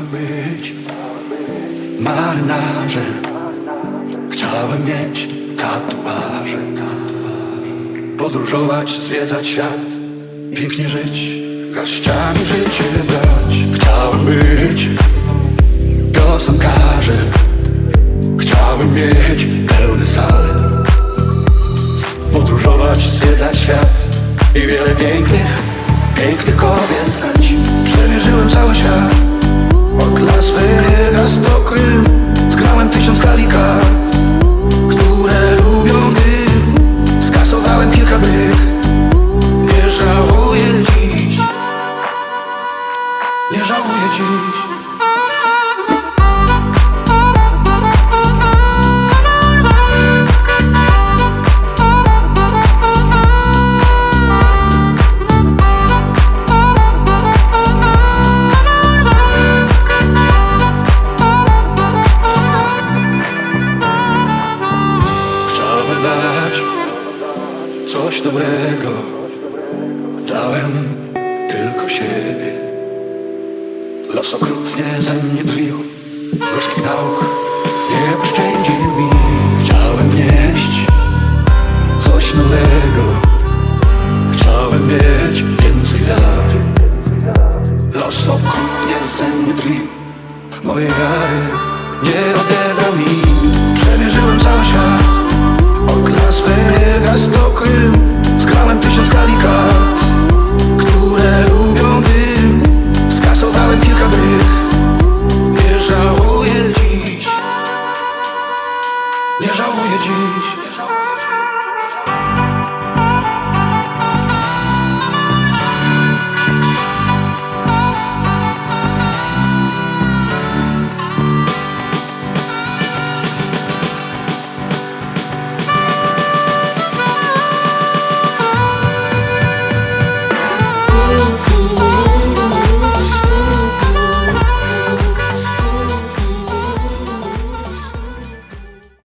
Chciałem być marynarzem Chciałem mieć tatuaże Podróżować, zwiedzać świat Pięknie żyć, garściami życie brać. Chciałem być piosenkarzem. Chciałem mieć pełne sale Podróżować, zwiedzać świat I wiele pięknych, pięknych kobiet znać. Przemierzyłem cały świat Nie żałuję dziś coś dobrego. Dałem tylko siebie Los okrutnie ze mnie drwił Gorzki nauk nie oszczędził mi Chciałem wnieść coś nowego. Chciałem mieć więcej lat Los okrutnie ze mnie drwił Mojej wiary nie odebrał mi nie żałuję dziś.